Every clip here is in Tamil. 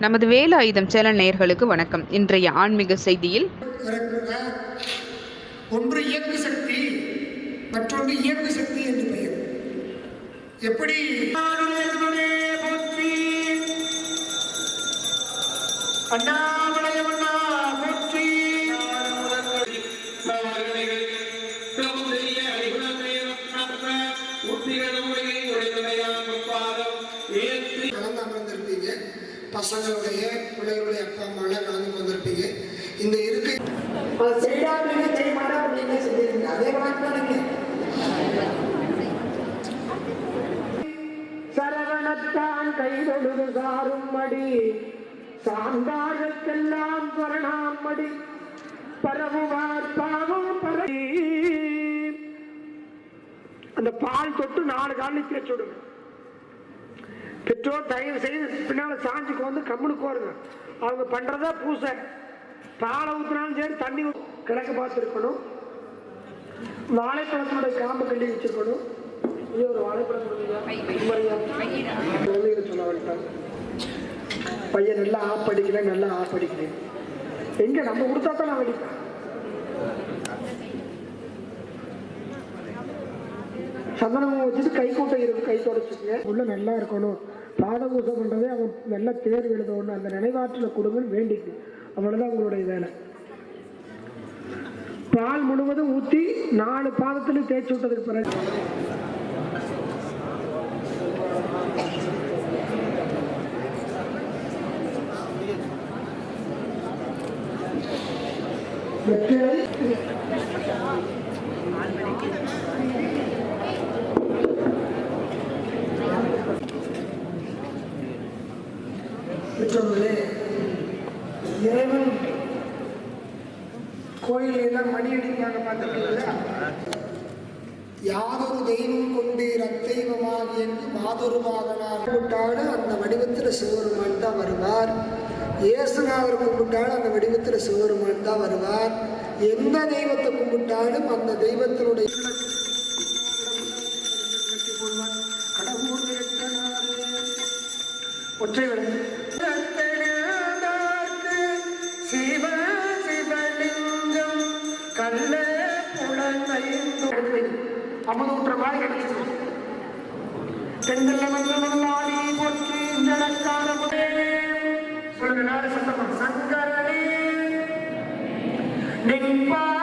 நமது வேலு ஆயுதம் சேனல் நேயர்களுக்கு வணக்கம். இன்றைய ஆன்மீக செய்தியில் ஒன்று இயக்கு சக்தி மற்றொன்று இயக்கு சக்தி என்று பெயர். எப்படி? கலந்து பசங்களுடைய பிள்ளைகளுடைய அப்பா அம்மாலாம் கலந்து வந்திருப்பீங்க இந்த இருக்கை அதை செய்யா செய்ய மாட்டா நீங்க செஞ்சிருங்க அதே மாதிரி நீங்க சரவணத்தான் கைதொழுது சாரும் மடி. சார்ந்தார்களுக்கெல்லாம் பரணாம் மடி. பரவுவார் பாவம் பரவி. அந்த பால் தொட்டு நாலு காலில் தேய்ச்சி பெற்றோர் தயவு செய்து பின்னால சாஞ்சுக்கு வந்து கம்முனுக்கு கோருங்க அவங்க பண்றதா பூசை. பாலை ஊற்றினாலும் சரி தண்ணி கிடக்க பார்த்துருக்கணும் பார்த்து இருக்கணும். வாழைப்பழத்தினுடைய காம்பு கட்டி வச்சிருக்கணும். இது ஒரு வாழைப்பழம் சொல்ல வேண்டாம் பையன் நல்லா ஆப் அடிக்கிறேன் நல்லா ஆப் படிக்கிறேன் எங்க நம்ம கொடுத்தா தான் நான் படிப்பேன் சந்தனம் வச்சுட்டு கை கூட்டம் இருக்கும் கை தொடச்சிக்கங்க உள்ள நல்லா இருக்கணும். பாதபூசம் பண்றதே அவன் நல்லா தேர் எழுதணும் அந்த நினைவாற்றல கொடுங்கன்னு வேண்டிக்கு அவ்வளவுதான் உங்களுடைய வேலை. பால் முழுவதும் ஊத்தி நாலு பாதத்திலும் தேய்ச்சி விட்டதுக்கு பிறகு. வெற்றிலை கோயில் எல்லாம் மணி அடிக்கிறாங்க பார்த்துருக்கீங்களா? யாதொரு தெய்வம் கொண்டு ரத்தெய்வமாக என்று மாதொருவாகனார் கும்பிட்டாலும் அந்த வடிவத்தில் சிவருமான் தான் வருவார். இயேசுநாதர் கும்பிட்டாலும் அந்த வடிவத்தில் சிவருமான் தான் வருவார். எந்த தெய்வத்தை கும்பிட்டாலும் அந்த தெய்வத்தினுடைய கடவுள் ஒற்றை விளக்கு அமுதூற்ற மாதிரி கிடைச்சிச்சு பெண்கள் மன்னி போற்றி நடக்காத சொல்லுங்க நாடு சத்தம் சங்கரனே நிற்பாதம்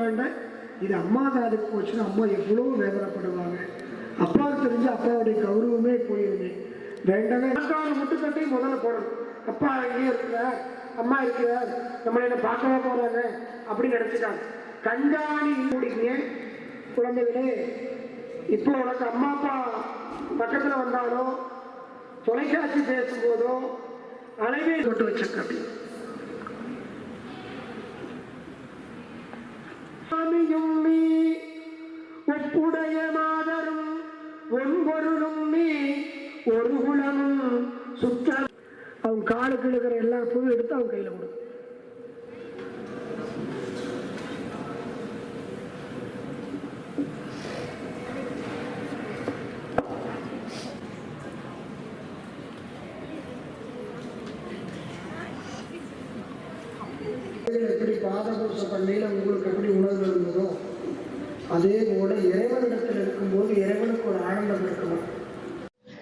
வேண்ட இது அம்மா காதுக்கு போச்சுன்னா அம்மா எவ்வளோ வேதனைப்படுவாங்க. அப்பாவுக்கு தெரிஞ்சு அப்பாவுடைய கௌரவமே போயிருது வேண்டவே அக்காவோட முட்டுக்கட்டையும் முதல்ல போடணும். அப்பா இங்கே இருக்கிறார் அம்மா இருக்கிறார் நம்மளை என்ன பார்க்கவே போறாங்க? அப்படின்னு நினைச்சிட்டாங்க. கண்காணி கூடிங்க குழந்தைகளே இப்போ உனக்கு அம்மா அப்பா பக்கத்தில் வந்தாலோ தொலைக்காட்சி பேசும்போதோ அலைவே தொட்டு வச்சிருக்க அப்படின்னு ஒன்பொருளும் நீ ஒரு குலமும் சுற்ற அவன் காலுக்கு இருக்கிற எல்லா பூவும் எடுத்து அவன் கையில கொடு. எப்படி பாதபூச பண்ணையில் உங்களுக்கு எப்படி உணர்வு இருந்ததோ அதே போல இறைவனிடத்தில் இருக்கும்போது இறைவனுக்கு ஒரு ஆனந்தம் இருக்கணும்